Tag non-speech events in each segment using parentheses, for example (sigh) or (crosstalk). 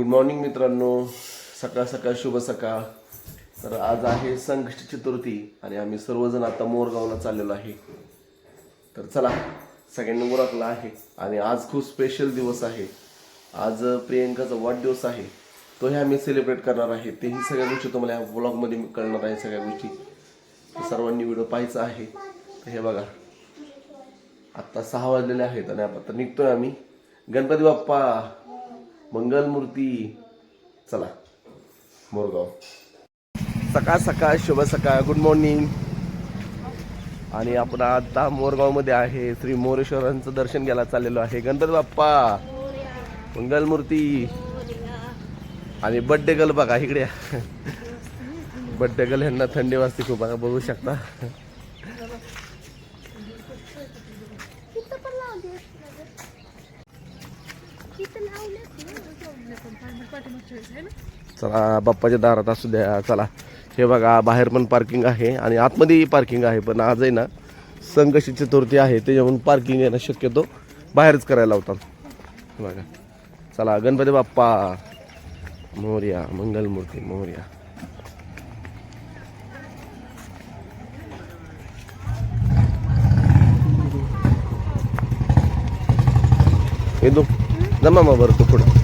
Good morning मित्रांनो. सकाळ सकाळ शुभ सकाळ. तर आज आहे संघष्ट चतुर्थी आणि आम्ही सर्वजण आता मोरगावला चाललेलो आहे. तर चला सगळ्यांनी ओळखला आहे आणि आज खूप स्पेशल दिवस आहे. आज प्रियंकाचा वाढदिवस आहे. तोही आम्ही सेलिब्रेट करणार आहे. तेही सगळ्या गोष्टी तुम्हाला ह्या ब्लॉगमध्ये कळणार आहे सगळ्या गोष्टी. सर्वांनी व्हिडिओ पाहायचा आहे. तर हे बघा. आत्ता सहा वाजलेले आहेत आणि आता निघतोय आम्ही. गणपती बाप्पा! मंगलमूर्ती. चला मोरगाव. सकाळ सकाळ शुभ सकाळ गुड मॉर्निंग आणि आपण आता मोरगावमध्ये आहे. श्री मोरेश्वरांचं दर्शन घ्यायला चाललेलो आहे. गणपती बाप्पा मंगलमूर्ती. आणि बड्डे गल बघा इकडे. बड्डे गल यांना थंडी वाजते खूप बघा बघू शकता तिथं पण लावली तिथं लावले चला बाप्पाच्या दारात असू द्या चला. हे बघा बाहेर पण पार्किंग आहे आणि आतमध्येही पार्किंग आहे पण आज आहे ना संकष्टी चतुर्थी आहे त्याच्यावरून पार्किंग येणं शक्यतो बाहेरच करायला लावतात. हे बघा. चला गणपती बाप्पा. मोर्या मंगलमूर्ती मोर्या. येतो जमा मग बरं तू पुढं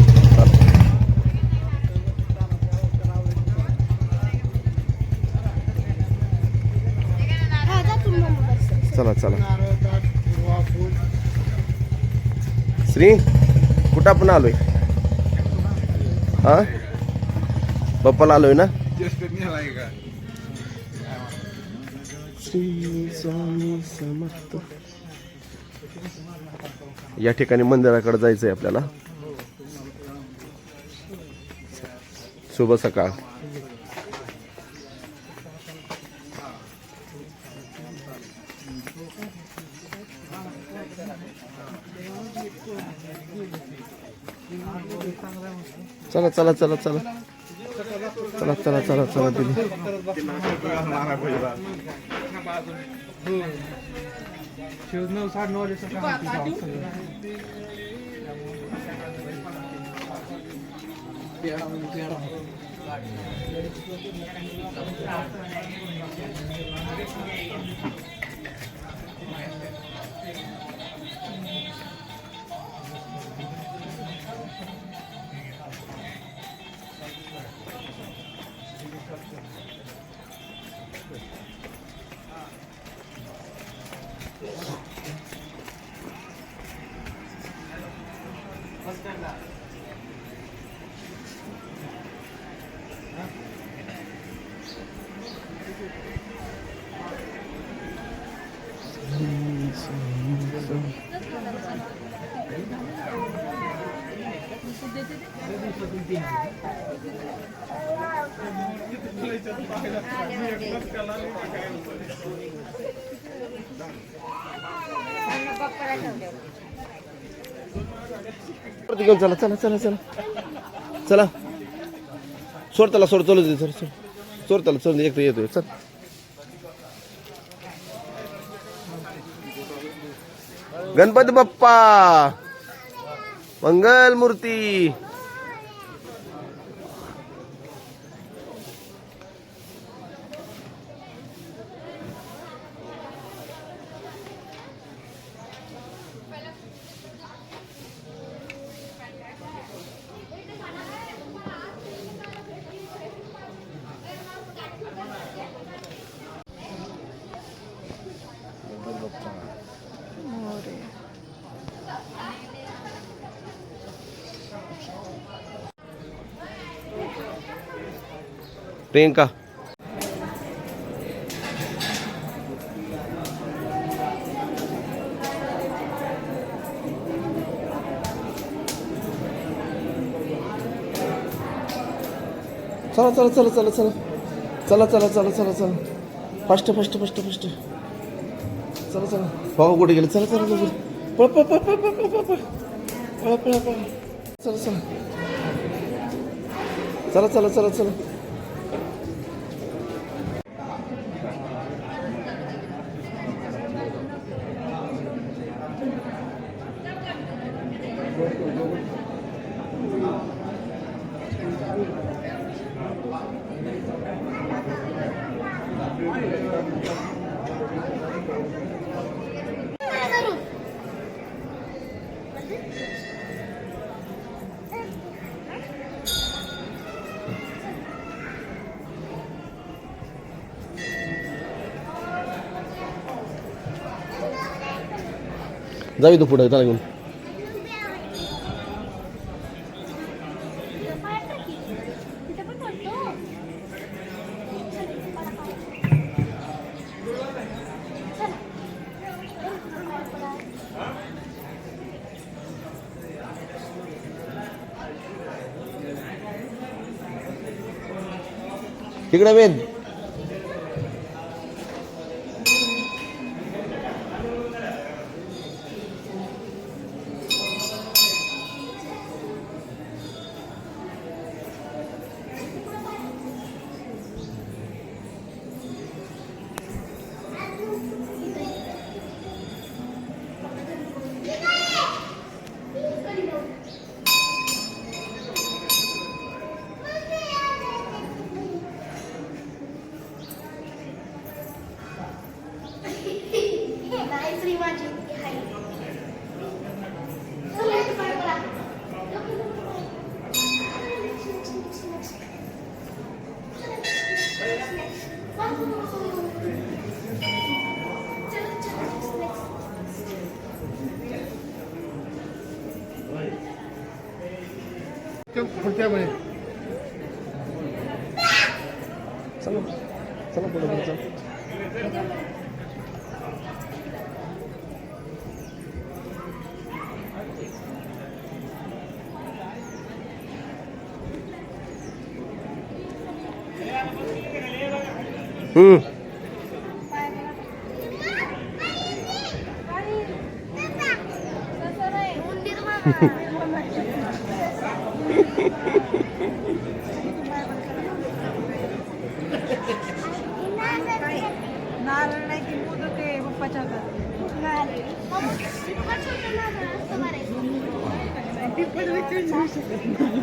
चला चला श्री कुठं आपण आलोय हा पप्पाला आलोय ना श्री स्वामी समर्थ या ठिकाणी मंदिराकडे जायचं आहे आपल्याला. शुभ सकाळ. चला चला चला चला. चला चला चला चला Deixa os meus arnolhos essa carro aqui, Valsa. घेऊन चला चला चला चला. चला. सोड त्याला सोड चलू दे सर सोड सोड त्याला चल एक येतोय चल. गणपती बाप्पा. मंगल मूर्ती प्रियंका चला चला चला चला चला चला चला चला चला चला फास्ट फास्ट फास्ट फास्ट चला चला भाऊ कुठे गेले चला चला चला पळ पळ पळ पळ पळ पळ पळ पळ पळ पळ चला चला चला चला चला चला जाऊ तू पुढं त्याला घेऊन. तिकडे वेद. नाही श्री माझी हाय चला इथे पाय पडा. पुढच्या वेळेस चला चला पुढे पुढे चला. हम्म उंदीर मामा. नारळ नाही की मोदक आहे पप्पाच्या हातात नाही. पप्पा छोटं नारळ असतं मारायचं.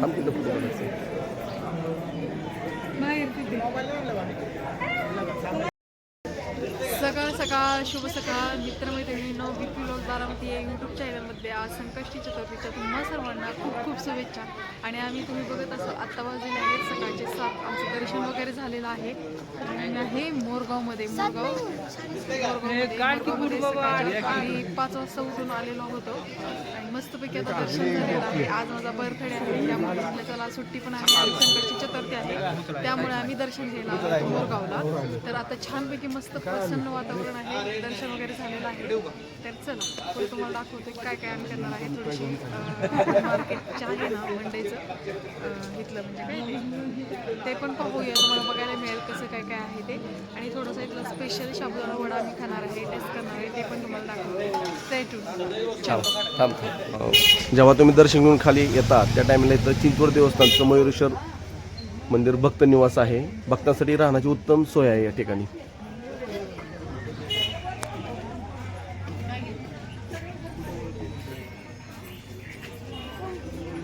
थांब तिथं पुढे बघायचं. बाहेर तिथे सकाळ कसं का मित्रमैत्रिणी मित्रमैत्रिणींनो बिपी लोक बारामती या यूट्यूब चॅनलमध्ये आज संकष्टी चतुर्थीच्या तुम्हा सर्वांना खूप खूप शुभेच्छा. आणि आम्ही तुम्ही बघत असो आत्ता वाजलेले आहेत सकाळचे सात. आमचं दर्शन वगैरे झालेलं आहे. आणि आहे मोरगावमध्ये मोरगाव मोरगावमध्ये आम्ही पाच वाजता उठून आलेलो होतो. आणि मस्तपैकी आता दर्शन झालेलं आहे. आज माझा बर्थडे आहे त्यामुळे म्हटलं चला सुट्टी पण आहे. आणि संकटची चतुर्थी आहे. त्यामुळे आम्ही दर्शन घ्यायला मोरगावला. तर आता छानपैकी मस्त प्रसन्न वातावरण आहे. दर्शन वगैरे झालेलं आहे. तर चला पुढे तुम्हाला दाखवते काय काय आम्ही करणार आहे. थोडीशी मार्केटच्या आहे ना मंडईचं. इथलं म्हणजे काय ते? पण पाहूया तुम्हाला बघायला मिळेल कसं काय काय आहे ते. आणि थोडंसं इथलं स्पेशल शाबुदाना वडा आम्ही खाणार आहे टेस्ट करणार आहे ते पण तुम्हाला दाखवते. जेव्हा तुम्ही दर्शन घेऊन खाली येता त्या टायमाला इथं चिंचवड देवस्थानचं मयुरेश्वर मंदिर भक्त निवास आहे. भक्तांसाठी राहण्याची उत्तम सोय आहे या ठिकाणी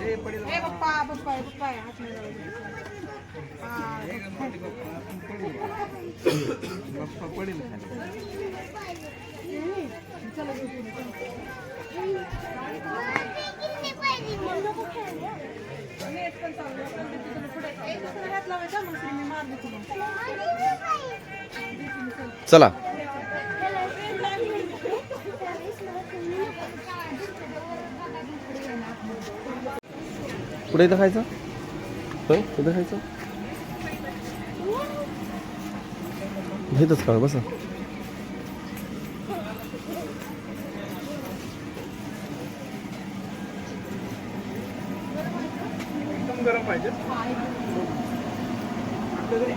ए पप्पा पप्पा आहे, पप्पा आहे, हात नाही लावायचे. किती पाहिजे मग? नको खेळायला. नेट पण चालू आहे. पण ते तिथून पुढे आहे. तिथून हात लावायचा मग श्री मी मार देते मग. चला. पुढे इथं खायचं? होय? इथं खायचं? घेतच का बस.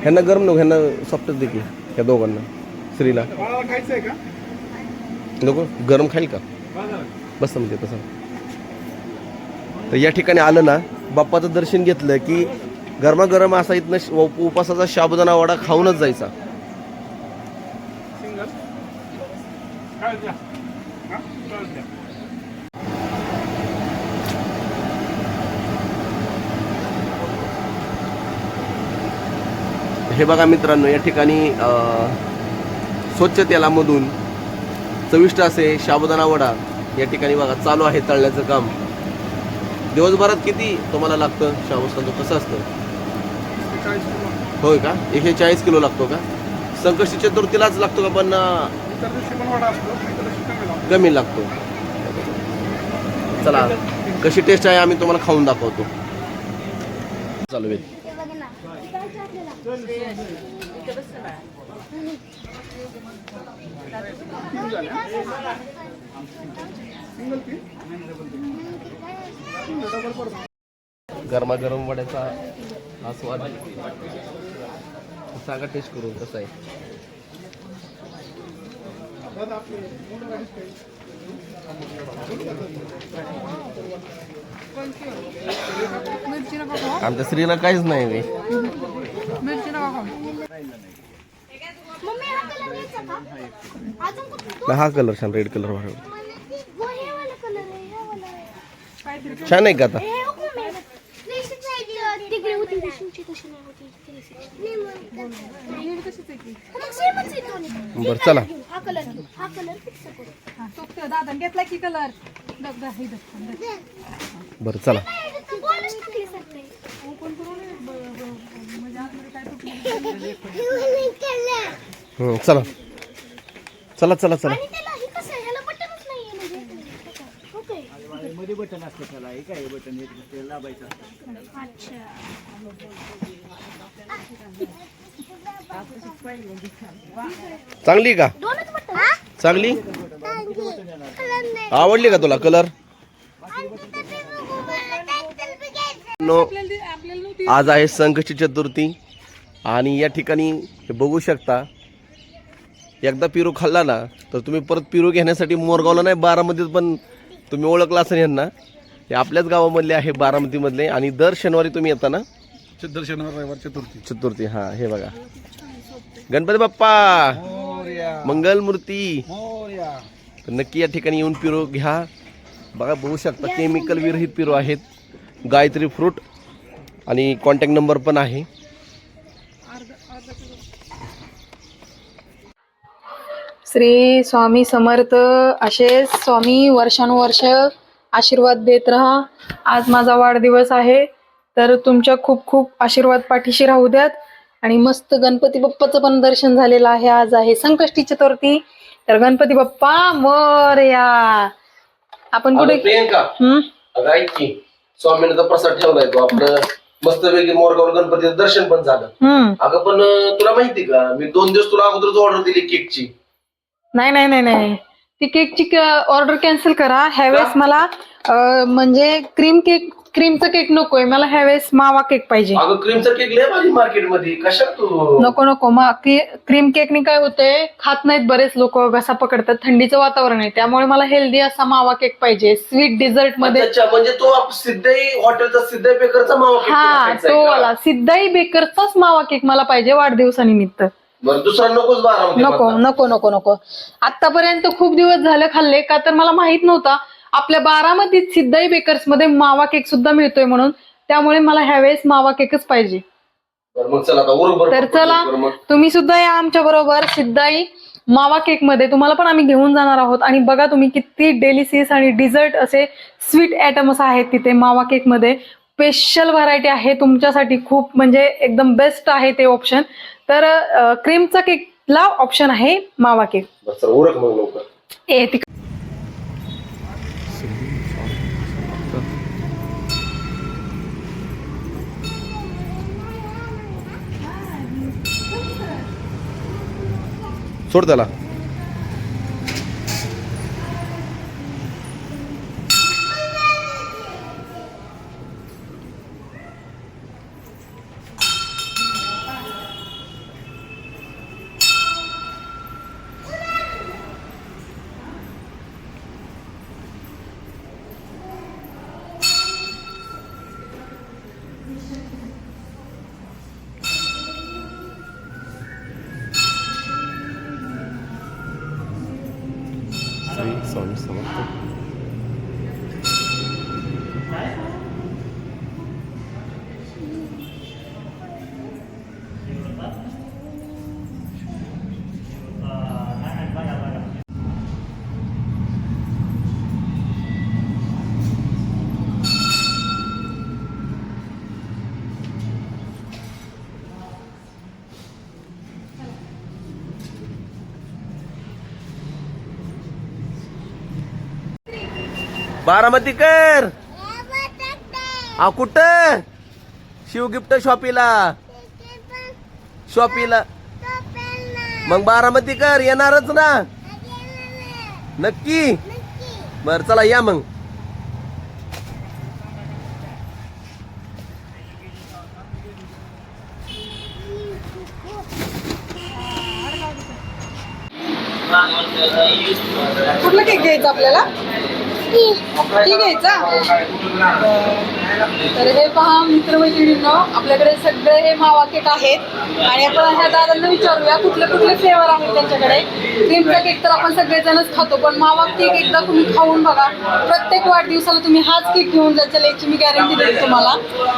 ह्यांना गरम नको ह्यांना सॉफ्टच देखील ह्या दोघांना. का? नको गरम खाईल का? बस म्हणजे तसं तर या ठिकाणी आलं ना बाप्पाचं दर्शन घेतलं की गरमागरम असा इथनं उपासाचा शाबुदाना वडा खाऊनच जायचा. हां? हे बघा मित्रांनो या ठिकाणी अं, स्वच्छ तेलामधून चविष्ट असे शाबुदाना वडा या ठिकाणी बघा चालू आहे तळण्याचं काम. दिवसभरात किती तुम्हाला लागतं शाबुदाना कसं असतं? होय का? एकशे चाळीस किलो लागतो का? संकष्टी चतुर्थीलाच लागतो का? पण अं, इतर दिवशी पण वाडा असतो इतर दिवशी कमी लागतो. कमी लागतो. चला कशी टेस्ट आहे आम्ही तुम्हाला खाऊन दाखवतो. चालू गरमागरम वड्याचा हा स्वाद सांगा टेस्ट करून कसं आहे? आमच्या स्त्रीला काहीच नाही रे मिरची नका खाऊ मम्मी हा कलर यायचा का अजून कुठला नाही, हा कलर छान रेड कलर छान आहे का आता? बर बरं चला. बर की कलर चला चला. चला चला चला. आणि त्याला हे कसं आहे? ह्याला बटनच नाहीये म्हणजे. ओके. मध्ये बटन असतं त्याला. हे काय बटन? हे लावायचं अच्छा. चांगली का? चांगली? आवडली का तुला कलर नो. आज आहे संकष्टी चतुर्थी आणि या ठिकाणी हे बघू शकता एकदा पिरू खाल्ला ना तर तुम्ही परत पिरू घेण्यासाठी मोरगावला नाही बारामतीत पण तुम्ही ओळखला असेल यांना. हे आपल्याच गावामधले आहे बारामतीमधले. आणि दर शनिवारी तुम्ही येता ना दर शनिवार रविवार चतुर्थी. चतुर्थी हा हे बघा. गणपती बाप्पा! मंगलमूर्ती! तर नक्की या ठिकाणी येऊन पिरो घ्या. बघा बघू शकता केमिकल विरहित पिरो आहेत. गायत्री फ्रूट आणि कॉन्टॅक्ट नंबर पण आहे. श्री स्वामी समर्थ असे स्वामी वर्षानुवर्ष आशीर्वाद देत राहा. आज माझा वाढदिवस आहे. तर तुमच्या खूप खूप आशीर्वाद पाठीशी राहू द्यात. आणि मस्त गणपती बाप्पाचं पण दर्शन झालेलं आहे. आज आहे संकष्टी चतुर्थी. तर गणपती बाप्पा मोरया आपण कुठे की स्वामींचा प्रसाद ठेवलाय तो. आपलं मस्तपैकी मोरगाव गणपतीचं दर्शन पण झालं. अगं पण तुला माहिती का? मी दोन दिवस तुला अगोदरच ऑर्डर दिली केकची. नाही नाही नाही नाही. ती केकची ऑर्डर कॅन्सल करा. ह्यावेळेस मला अं, म्हणजे क्रीम केक क्रीमचा केक नकोय. मला ह्यावेळेस मावा केक पाहिजे. अगं क्रीमचा केक लय भारी मार्केटमध्ये तू? नको नको. मा क्रीम केकनी काय होतंय? खात नाहीत बरेच लोक घसा पकडतात. थंडीचं वातावरण आहे. त्यामुळे मला हेल्दी असा मावा केक पाहिजे. स्वीट डिझर्टमध्ये अच्छा म्हणजे तो आप- सिद्धाई हॉटेलचा सिद्धाई बेकरचा मावा तुला हा खायचा तो का? वाला. सिद्धाई बेकरचाच मावा केक मला पाहिजे वाढदिवसानिमित्त. बरं दुसरा नकोच बारा नको नको नको नको. आतापर्यंत खूप दिवस झाले खाल्ले का तर मला माहीत नव्हता. आपल्या बारामतीत सिद्धाई बेकर्समध्ये मावा केक सुद्धा मिळतोय म्हणून. त्यामुळे मला ह्यावेळेस मावा केकच पाहिजे. बरं मग चला आता बरोबर तर चला तुम्ही सुद्धा या आमच्या बरोबर सिद्धाई मावा केकमध्ये. तुम्हाला पण आम्ही घेऊन जाणार आहोत. आणि बघा तुम्ही किती डेलिसियस आणि डिझर्ट असे स्वीट आयटम्स आहेत तिथे मावा केकमध्ये. स्पेशल व्हरायटी आहे. तुमच्यासाठी खूप म्हणजे एकदम बेस्ट आहे ते ऑप्शन तर क्रीमचा केकला ऑप्शन आहे मावा केक. उरक मग लवकर. ए तिक सोड त्याला. बारामतीकर हा कुठं? शिव गिफ्ट शॉपीला. शॉपीला. मग बारामतीकर येणारच ना. नक्की? बर चला या मग. कुठला केक घ्यायचा आपल्याला? ठीक घ्यायचा तर हे पहा मित्रमैत्रिणींनो आपल्याकडे सगळे हे मावा केक आहेत. आणि आपण ह्या दादांना विचारूया कुठले कुठले फ्लेवर आहेत त्यांच्याकडे? क्रीमचा केक तर आपण सगळेजणच खातो पण मावा केक एकदा तुम्ही खाऊन बघा. प्रत्येक वाढदिवसाला तुम्ही हाच केक घेऊन जायचा याची मी गॅरंटी देते तुम्हाला.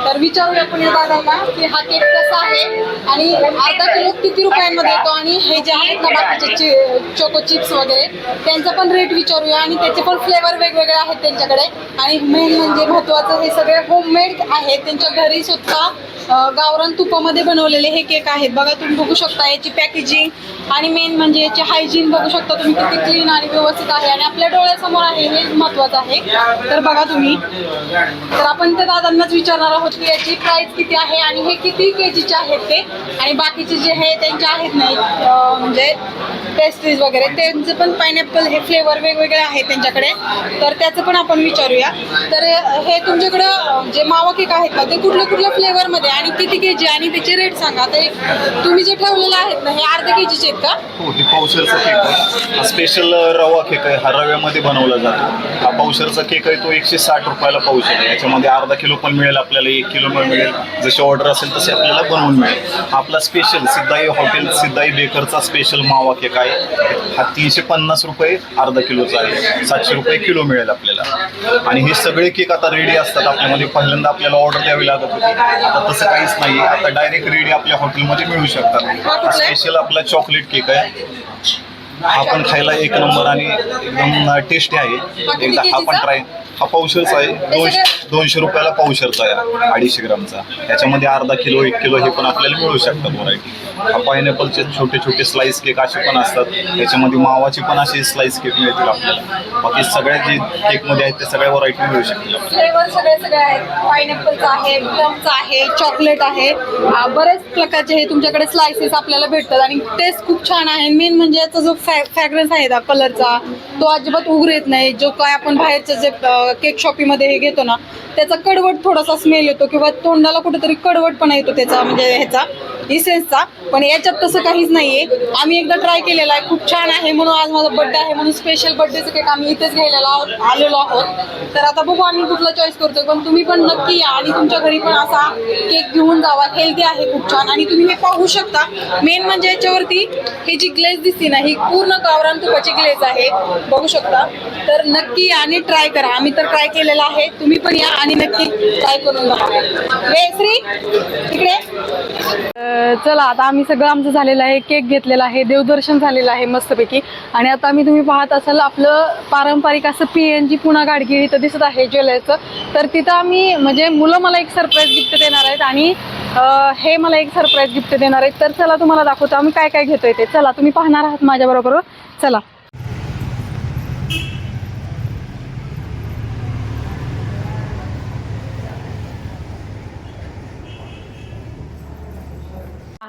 तर विचारूया आपण या दादांना की हा केक कसा आहे आणि अर्धा किलो किती रुपयांमध्ये येतो आणि हे जे आहेत ना बाकीचे चि चोको चिप्स वगैरे त्यांचा पण रेट विचारूया आणि त्याचे पण फ्लेवर वेगवेगळे आहेत त्यांच्याकडे. आणि मेन म्हणजे महत्वाचं हे सगळे होममेड आहेत. त्यांच्या घरी सुद्धा गावरान तुपामध्ये बनवलेले हे केक आहेत. बघा तुम्ही बघू शकता याची पॅकेजिंग आणि मेन म्हणजे याची हायजीन बघू शकता तुम्ही किती क्लीन आणि व्यवस्थित आहे. आणि आपल्या डोळ्यासमोर आहे हे महत्वाचं आहे. तर बघा तुम्ही. तर आपण त्या दादांनाच विचारणार आहोत की याची प्राईस किती आहे आणि हे किती केजीचे आहेत ते? आणि बाकीचे जे हे त्यांचे आहेत नाही म्हणजे पेस्ट्रीज वगैरे त्यांचे पण पायनॅपल हे फ्लेवर वेगवेगळे आहेत त्यांच्याकडे. तर त्याचं पण आपण विचारूया. तर हे तुमच्याकडं जे मावा केक आहेत ना ते कुठल्या कुठल्या फ्लेवरमध्ये आणि किती के जी आणि त्याचे रेट सांगा. ते तुम्ही जे ठेवलेले आहेत ना हे अर्ध्या के जीचे आहेत का? हो ही पावशरचा केक आहे. हा स्पेशल रवा केक आहे. हा रव्यामध्ये बनवला जातो. हा पावशरचा केक आहे तो एकशे साठ रुपयाला पावशर आहे. याच्यामध्ये अर्धा किलो पण मिळेल आपल्याला एक किलो पण मिळेल. जशी ऑर्डर असेल तसे आपल्याला बनवून मिळेल. हा आपला स्पेशल सिद्धाई हॉटेल सिद्धाई बेकरचा स्पेशल मावा केक आहे. हा तीनशे पन्नास रुपये अर्धा किलोचा आहे. सातशे रुपये किलो मिळेल आपल्याला. आणि हे सगळे केक आता रेडी असतात आपल्यामध्ये. पहिल्यांदा आपल्याला ऑर्डर द्यावी लागत होती. आता तसं काहीच नाही आता डायरेक्ट रेडी आपल्या हॉटेलमध्ये मिळू शकतात? स्पेशल आपला चॉकलेट केक आहे. हा पण खायला एक नंबर आणि एकदम टेस्टी आहे. एकदा हा पण? ट्राय हा पावशरचा आहे. दोनशे दोनशे रुपयाला पावशरचा आहे. अडीचशे ग्रामचा. याच्यामध्ये अर्धा किलो एक किलो हे पण आपल्याला मिळू शकतात व्हरायटी हा पायनॅपलचे छोटे छोटे स्लाइस केक असे पण असतात. त्याच्यामध्ये मावाचे पण असे स्लाइस केक मिळतील आपल्याला. बाकी सगळ्या जे केकमध्ये आहेत ते सगळ्या व्हरायटी मिळू शकतील फ्लेवर सगळे सगळे आहेत. पायनॅपलचा आहे प्लमचा आहे चॉकलेट आहे. आ, बरेच प्रकारचे हे तुमच्याकडे स्लायसेस आपल्याला भेटतात आणि टेस्ट खूप छान आहे. मेन म्हणजे याचा जो फ्रॅग्रन्स आहे ना कलरचा तो अजिबात उघड येत नाही. जो काय आपण बाहेरचं जे केक शॉपीमध्ये हे घेतो ना त्याचा कडवट थोडासा स्मेल येतो किंवा तोंडाला कुठेतरी कडवटपणा येतो त्याचा म्हणजे ह्याचा. इसेन्सचा पण याच्यात तसं काहीच नाहीये. आम्ही एकदा ट्राय केलेला आहे. खूप छान आहे म्हणून आज माझा बर्थडे आहे म्हणून स्पेशल बर्थडेचं केक आम्ही इथेच घ्यायला आहोत आलेलो आहोत. तर आता बघू आम्ही कुठला चॉईस करतोय. पण तुम्ही पण नक्की या आणि तुमच्या घरी पण असा केक घेऊन जावा. हेल्दी आहे खूप छान. आणि तुम्ही हे पाहू शकता. मेन म्हणजे याच्यावरती हे जी ग्लेज दिसते ना ही पूर्ण गावरान तुपाची ग्लेज आहे. बघू शकता. तर नक्की या आणि ट्राय करा. आम्ही तर ट्राय केलेला आहे. तुम्ही पण या आणि नक्की ट्राय करून बघा. श्री तिकडे चला आता आम्ही सगळं आमचं झालेलं आहे केक घेतलेला आहे देवदर्शन झालेलं आहे मस्तपैकी. आणि आता आम्ही तुम्ही पाहत असाल आपलं पारंपरिक असं पी एन जी पुन्हा गाडगी इथं दिसत आहे ज्वेलरचं तर तिथं आम्ही म्हणजे मुलं मला एक सरप्राईज गिफ्ट देणार आहेत आणि हे मला एक सरप्राईज गिफ्ट देणार आहेत. तर चला तुम्हाला दाखवतो आम्ही काय काय घेतोय ते. चला तुम्ही पाहणार आहात माझ्याबरोबर. चला.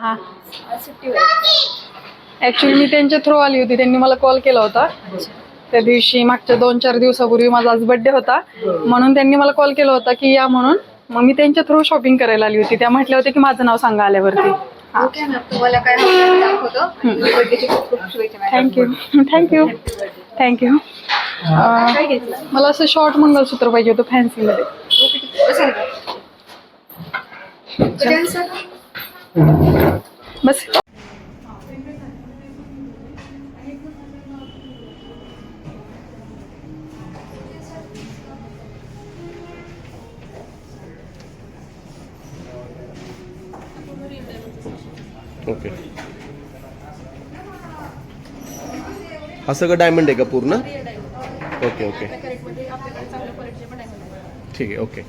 हा. ऍक्च्युली मी त्यांच्या थ्रू आली होती. त्यांनी मला कॉल केला होता. त्या दिवशी मागच्या दोन चार दिवसापूर्वी माझा आज बर्थडे होता. म्हणून त्यांनी मला कॉल केला होता की या म्हणून. मग मी त्यांच्या थ्रू शॉपिंग करायला आली होती. त्या म्हटल्या होत्या की माझं नाव सांगा आल्यावरती. ओके मॅम तुम्हाला काय हवं दाखवतो. बर्थडेची खूप खूप शुभेच्छा मॅडम थँक्यू थँक्यू थँक्यू मला असं शॉर्ट मंगलसूत्र पाहिजे होतं फॅन्सीमध्ये बसा. ओके. हा सगळं डायमंड आहे का पूर्ण? Okay okay. ठीक आहे ओके.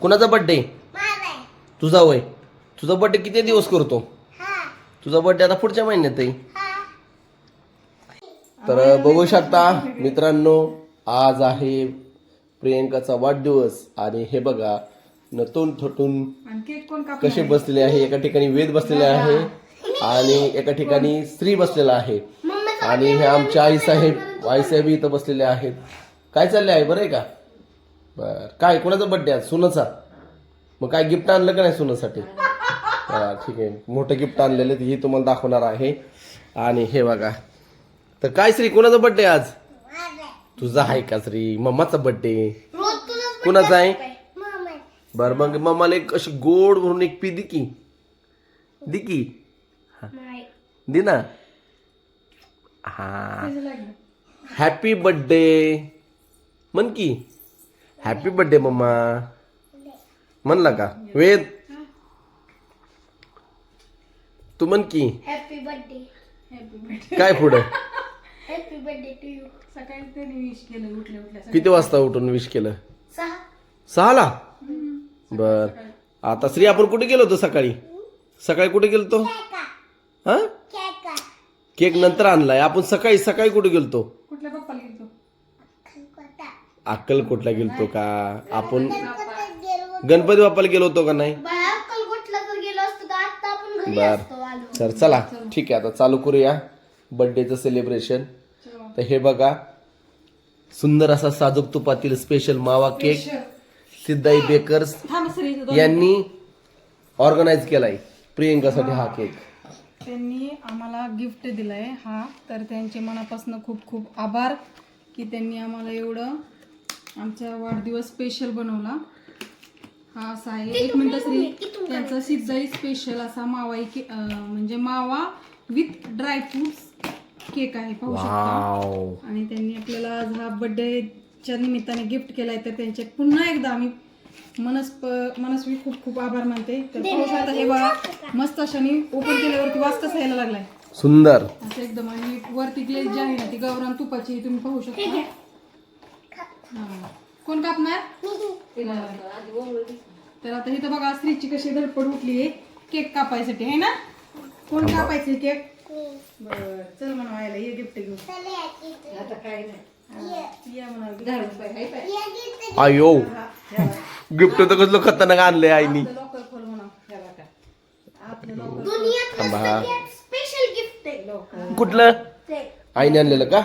कुणाचा बर्थडे माझा तुझा वय तुझा बर्थडे किती दिवस करतो? हा. तुझा बर्थडे आता पुढच्या महिन्यात आहे. हा. तर बघू शकता मित्रांनो आज आहे प्रियंकाचा वाढदिवस. आणि हे बघा नटून थटून कसे बसलेले आहे? एका ठिकाणी वेद बसलेले आहे आणि एका ठिकाणी स्त्री बसलेला आहे. आणि हे आमचे आईसाहेब आईसाहेब इथं बसलेले आहेत. काय चालले आहे बरं आहे का? बर. काय कोणाचा बर्थडे आज? सुनाचा? मग काय गिफ्ट आणलं का नाही सुनासाठी? हा ठीक आहे. मोठं गिफ्ट आणलेलं हे तुम्हाला दाखवणार आहे. आणि हे बघा. तर काय श्री कोणाचा बर्थडे आज? तुझा आहे का श्री? मम्माचा तुझंच कुणाचा आहे? बर मग मम्माला एक अशी गोड म्हणून एक पी दि की. दि की. नाही दे ना. हा. हॅपी बर्थडे म्हण की. हॅपी बर्थडे मम्मा म्हणला का? वेद. तू म्हण की. हॅपी बर्थडे काय पुढं? हॅपी बर्थडे टू यू सकाळी त्यांनी विश केलं उठल्या उठल्या किती वाजता उठून विश केलं? सहा. सहाला? बर. आता श्री आपण कुठे गेलो होतो सकाळी? सकाळी कुठे गेलतो? हा? केक केक नंतर आणलाय. आपण सकाळी सकाळी कुठे गेलतो? गेलो अक्कलकोटला गेलतो का? आपण गणपती बाप्पाला गेलो होतो. का नाही? बाळा अक्कलकोटला जर गेलो असतो तर आता आपण घरी बर. असतो आलो. तर चला. ठीक आहे आता चालू करूया बर्थडेचं सेलिब्रेशन तर हे बघा सुंदर असा साजूक तुपातील स्पेशल मावा केक सिद्धाई बेकर्स यांनी ऑर्गनाईज केलाय प्रियंकासाठी हा केक त्यांनी आम्हाला गिफ्ट दिलंय हा. तर त्यांचे मनापासून खूप खूप आभार की त्यांनी आम्हाला एवढं आमचा वाढदिवस स्पेशल बनवला. हा असा आहे. एक मिनिट श्री त्यांचा सिद्धाई स्पेशल असा मावा के म्हणजे मावा विथ ड्राय फ्रुट्स केक आहे पाहू शकता. आणि त्यांनी आपल्याला आज हा बर्थडेच्या निमित्ताने गिफ्ट केलाय तर त्यांचे पुन्हा एकदा आम्ही मनस्प मनस्वी खूप खूप आभार मानते. तर पाहू शकता हे बघा मस्त अशाने ओपन केल्यावरती वास कसा यायला लागलाय. सुंदर. असं एकदम आणि वरती ग्लेज जी आहे ना ती गौरान तुपाची तुम्ही पाहू शकता. कोण कापणार? तर आता इथं बघा स्त्रीची कशी धडपड उठली आहे. केक कापायसाठी आहे ना? कोण कापायचे केक? बर चल म्हणा व्हायला ये गिफ्ट घेऊन. आता काय नाही. आयो. गिफ्ट तर कसलं खतरनाक आणलंय आईनी. कुठलं? आईने आणलेलं का?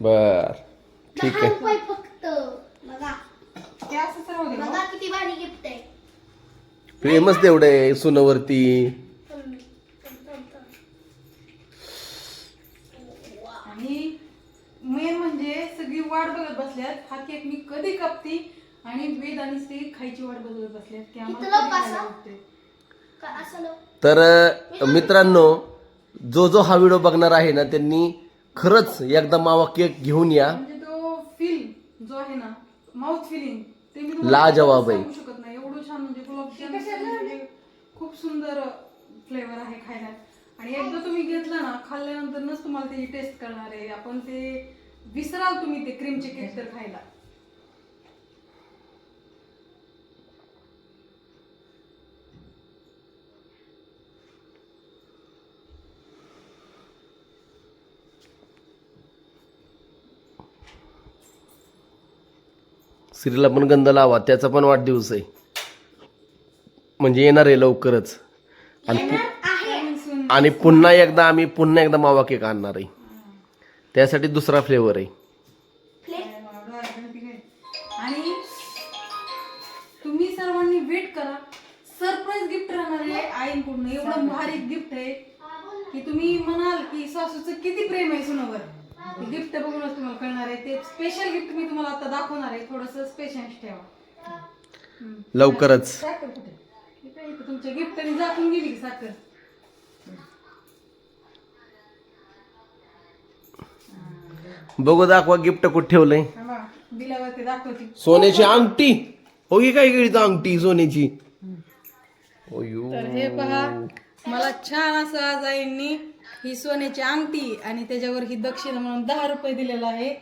बर ठीक आहे रुपये फक्त बघा हे असं सर्व दे बघा किती भारी गिफ्ट आहे प्रेमच तेवढे सुनवरती. आणि मेन म्हणजे सगळी वाट बघत बसल्यात. हा केक मी कधी कापती? आणि वेद आणि स्त्री खायची वाट बघत बसल्यात की आम्हाला कधी. खायला? तर मित्रांनो जो जो हा व्हिडिओ बघणार आहे ना त्यांनी खरंच एकदा मावा केक घेऊन या. म्हणजे तो फील जो आहे ना माउथ फिलिंग ते मी लाजवाब आहे. सांगू शकत नाही एवढं छान म्हणजे गुलाबजाम म्हणजे खूप सुंदर फ्लेवर आहे खायला. आणि एकदा तुम्ही घेतला ना खाल्ल्यानंतरच तुम्हाला त्याची टेस्ट करणार आहे. आपण ते विसराल तुम्ही ते क्रीमचे केक तर खायला. स्त्रीला पण गंध लावा त्याचा पण वाढदिवस आहे. म्हणजे येणार आहे लवकरच. आणि आणि पुन्हा एकदा आम्ही पुन्हा एकदा मावा केक आणणार आहे. त्यासाठी दुसरा फ्लेवर आहे. आणि तुम्ही सर्वांनी वेट करा. सरप्राईज गिफ्ट राहणार आहे आईंकडून. एवढं भारी गिफ्ट आहे. की तुम्ही म्हणाल की सासूचं किती प्रेम आहे सुनावर. गिफ्ट बघूनच तुम्हाला कळणार आहे. ते स्पेशल गिफ्ट मी तुम्हाला आता दाखवणार आहे. थोडस स्पेशल ठेवा. लवकरच. इथं- तुमच्या गिफ्टने झाकून गेली की साखर. बघू दाखवा गिफ्ट कुठे ठेवलंय. दाखवते. सोन्याची अंगठी. हो ही काय गेली अंगठी सोन्याची? ओयो तर हे पहा मला छान असं आज आईंनी ही सोन्याची अंगठी आणि त्याच्यावर ही दक्षिणा म्हणून दहा रुपये दिलेला आहे.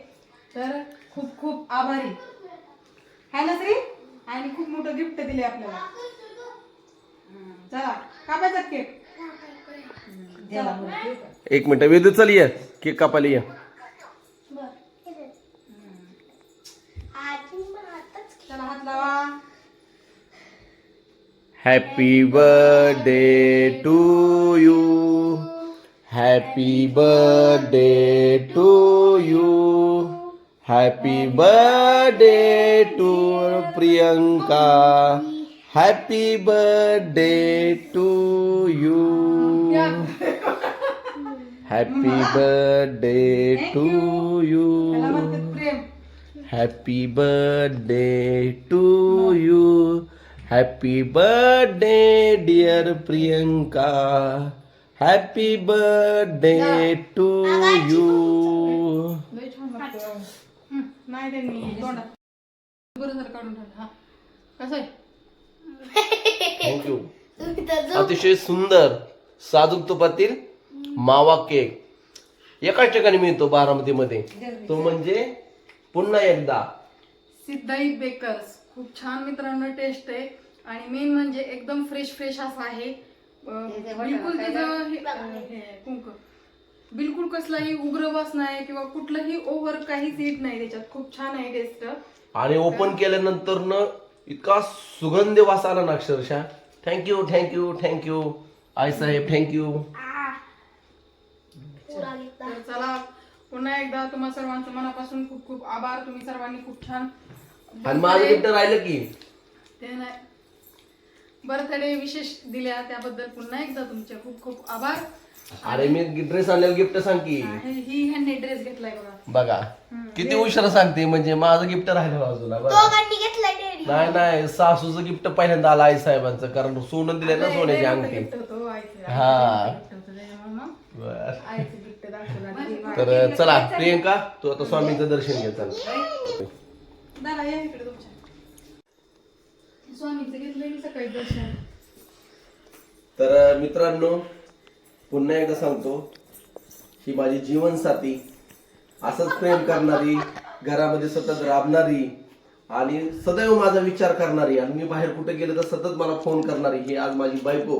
तर खूप खूप आभारी. आहे ना श्री? आणि खूप मोठं गिफ्ट दिले आपल्याला. चला कापायचा केक? एक मिनिट वेदू चल ये. केक कापायला ये. चला हात लावा. Happy birthday to you happy birthday to you happy birthday to Priyanka happy birthday to you happy birthday to you happy birthday to you happy birthday dear Priyanka happy birthday to you नाही त्यांनी काढून ठेवलं. हा. कसं आहे? Thank you (laughs) अतिशय सुंदर साजूक तुपातील मावा केक. एकाच ठिकाणी मिळतो बारामतीमध्ये तो म्हणजे पुन्हा एकदा. सिद्धाई बेकर्स. खूप छान मित्रांनो टेस्ट आहे. आणि मेन म्हणजे एकदम फ्रेश फ्रेश असं आहे. बिलकुल हे- हे कुंक. बिलकुल कसलाही उग्र वास नाही किंवा कुठलंही ओव्हर काहीच हिट नाही त्याच्यात. खूप छान आहे टेस्ट आणि ओपन केल्यानंतर न इतका सुगंध वास आला ना अक्षरशः thank you thank you thank you आई साहेब थँक्यू तर चला पुन्हा एकदा तुम्हा सर्वांचं मनापासून खूप खूप आभार. तुम्ही सर्वांनी खूप छान आणि माझं गिफ्ट राहिलं की? ते नाही. बर्थडे विशेष दिल्या त्याबद्दल पुन्हा एकदा तुमचे खूप खूप आभार. अरे मी ड्रेस आणलेलं गिफ्ट सांग की. हे- ही ह्यांनी ड्रेस घेतलाय बघा. बघा. किती उशिरा सांगते म्हणजे माझं गिफ्ट राहिलं बाजूला बघा. दोघांनी नाही नाही सासूचं गिफ्ट पहिल्यांदा आलं आई साहेबांचं कारण सोनं दिलंय ना सोन्याची अंगठी. गिफ्ट होतो आईचं. हा. gift होतं त्याच्यामुळे मग बर. आईचं गिफ्ट दाखवलं तर चला प्रियंका तू आता स्वामींचं दर्शन घे चल. दादा या इकडे तुमच्या. स्वामीचं घेतलंय मी सकाळी दर्शन. तर मित्रांनो पुन्हा एकदा सांगतो ही माझी जीवनसाथी असंच प्रेम करणारी घरामध्ये सतत राबणारी आणि सदैव माझा विचार करणारी आणि मी बाहेर कुठे गेलो तर सतत मला फोन करणारी ही आज माझी बायको.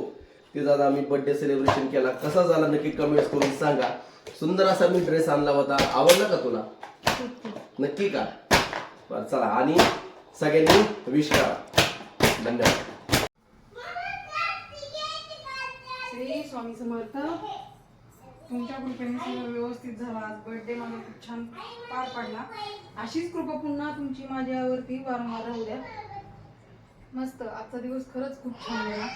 तिचा आज आम्ही बर्थडे सेलिब्रेशन केला. कसा झाला नक्की कमेंट्स करून सांगा. सुंदर असा मी ड्रेस आणला होता. आवडला का तुला? नक्की का? चला. आणि सगळ्यांनी विश करा. धन्यवाद श्री स्वामी समर्थ. तुमच्या कृपेने सगळं व्यवस्थित झाला. आज बर्थडे माझा खूप छान पार पडला. अशीच कृपा पुन्हा तुमची माझ्यावरती वारंवार राहू द्या. मस्त. आजचा दिवस खरंच खूप छान गेला.